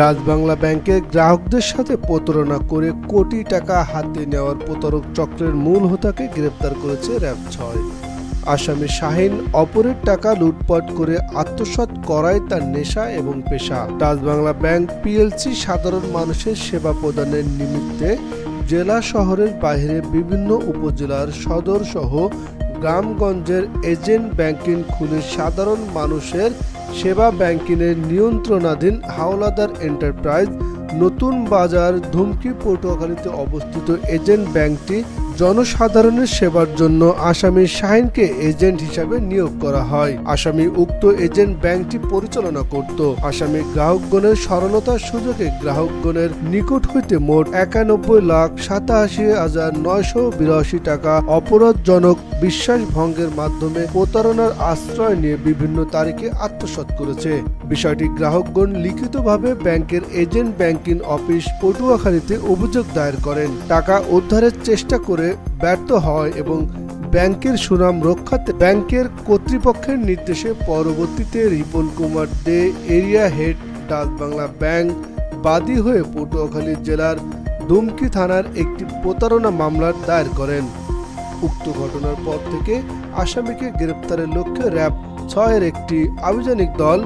Dutch Bangla ব্যাংকে গ্রাহকদের সাথে প্রতারণা করে কোটি টাকা হাতে নেওয়ার প্রতারক চক্রের মূল হোতাকে গ্রেপ্তার করেছে র্যাব ছয়। আসামি শাহিন অপরের টাকা লুটপাট করে আত্মসাৎ করাই তার নেশা এবং পেশা। ডাচ বাংলা ব্যাংক পিএলসি সাধারণ মানুষের সেবা প্রদানের নিমিত্তে জেলা শহরের বাইরে বিভিন্ন উপজেলার সদর সহ গ্রামগঞ্জের এজেন্ট ব্যাংকিং খুলে সাধারণ মানুষের সেবা ব্যাংকিংয়ের নিয়ন্ত্রণাধীন হাওলাদার এন্টারপ্রাইজ নতুন বাজার ধুমকি পটুয়াখালীতে অবস্থিত এজেন্ট ব্যাংকটি জনসাধারণের সেবার জন্য আসামি শাহিনকে এজেন্ট হিসাবে নিয়োগ করা হয়। আসামি উক্ত এজেন্ট ব্যাংকটি পরিচালনা করত। আসামি গ্রাহকগণের সরলতার সুযোগে গ্রাহকগণের নিকট হইতে মোট একানব্বই লাখ সাতাশি হাজার নয়শো বিরাশি টাকা অপরাধজনক বিশ্বাস ভঙ্গের মাধ্যমে প্রতারণার আশ্রয় নিয়ে বিভিন্ন তারিখে আত্মসাৎ করেছে। বিষয়টি গ্রাহকগণ লিখিতভাবে ব্যাংকের এজেন্ট ব্যাংকিং অফিস পটুয়াখালীতে অভিযোগ দায়ের করেন। টাকা উদ্ধারের চেষ্টা করে ব্যর্থ হয় এবং ব্যাংকের সুনাম রক্ষাতে ব্যাংকের কর্তৃপক্ষের নির্দেশে পরবর্তীতে Ripon Kumar Dey area head Dak Bangla bank বাদী হয়ে পটুয়াখালী জেলার দুমকি থানার একটি প্রতারণা মামলার দায়ের করেন। উক্ত ঘটনার পর থেকে আসামিকে গ্রেপ্তারের লক্ষ্যে র্যাব ছয়ের একটি আভিযানিক দল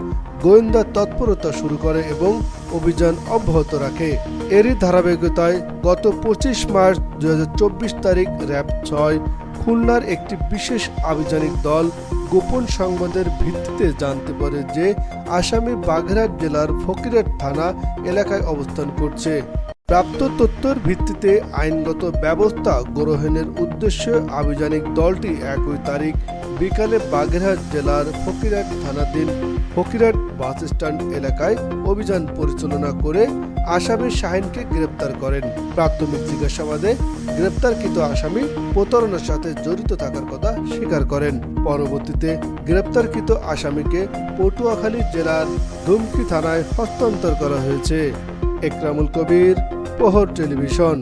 গোয়েন্দা তৎপরতা শুরু করে এবং অভিযান অব্যাহত রাখে। এরই ধারাবাহিকতায় গত পঁচিশ মার্চ দু হাজার চব্বিশ তারিখ র্যাব ছয়, খুলনার একটি বিশেষ আভিযানিক দল গোপন সংবাদের ভিত্তিতে জানতে পারে যে আসামি বাগেরহাট জেলার ফকিরহাট থানা এলাকায় অবস্থান করছে। প্রাপ্ত তথ্যের ভিত্তিতে আইনগত ব্যবস্থা গ্রহণের উদ্দেশ্যে আভিযানিক দলটি একই তারিখ বিকালে বাগেরহাট জেলার ফকিরহাট থানাধীন ফকিরহাট বাস স্ট্যান্ড এলাকায় অভিযান পরিচালনা করে আসামি শাহিনকে গ্রেপ্তার করেন। প্রাথমিক জিজ্ঞাসাবাদে গ্রেপ্তারকৃত আসামি প্রতারণার সাথে জড়িত থাকার কথা স্বীকার করেন। পরবর্তীতে গ্রেপ্তারকৃত আসামিকে পটুয়াখালী জেলার ধুমকি থানায় হস্তান্তর করা হয়েছে। একরামুল কবির প্রহর টেলিভিশন।